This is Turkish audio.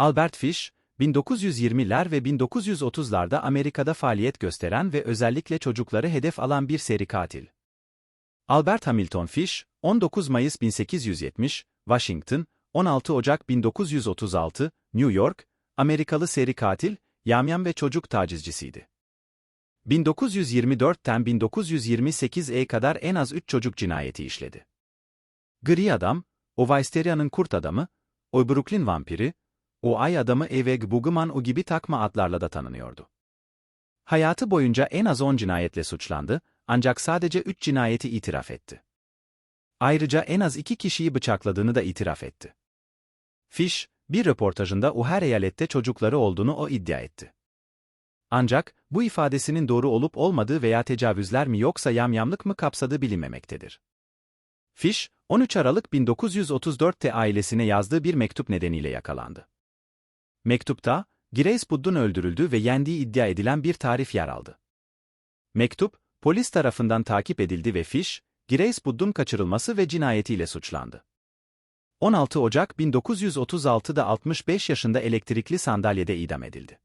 Albert Fish, 1920'ler ve 1930'larda Amerika'da faaliyet gösteren ve özellikle çocukları hedef alan bir seri katil. Albert Hamilton Fish, 19 Mayıs 1870, Washington, 16 Ocak 1936, New York, Amerikalı seri katil, yamyam ve çocuk tacizcisiydi. 1924'ten 1928'e kadar en az 3 çocuk cinayeti işledi. Gri Adam, o Weisteria'nın kurt adamı, o Brooklyn vampiri, o ay adamı Eveg Buguman o gibi takma adlarla da tanınıyordu. Hayatı boyunca en az 10 cinayetle suçlandı, ancak sadece 3 cinayeti itiraf etti. Ayrıca en az 2 kişiyi bıçakladığını da itiraf etti. Fish, bir röportajında o her eyalette çocukları olduğunu o iddia etti. Ancak, bu ifadesinin doğru olup olmadığı veya tecavüzler mi yoksa yamyamlık mı kapsadığı bilinmemektedir. Fish, 13 Aralık 1934'te ailesine yazdığı bir mektup nedeniyle yakalandı. Mektupta, Grace Budd'un öldürüldüğü ve yendiği iddia edilen bir tarif yer aldı. Mektup, polis tarafından takip edildi ve Fish, Grace Budd'un kaçırılması ve cinayetiyle suçlandı. 16 Ocak 1936'da 65 yaşında elektrikli sandalyede idam edildi.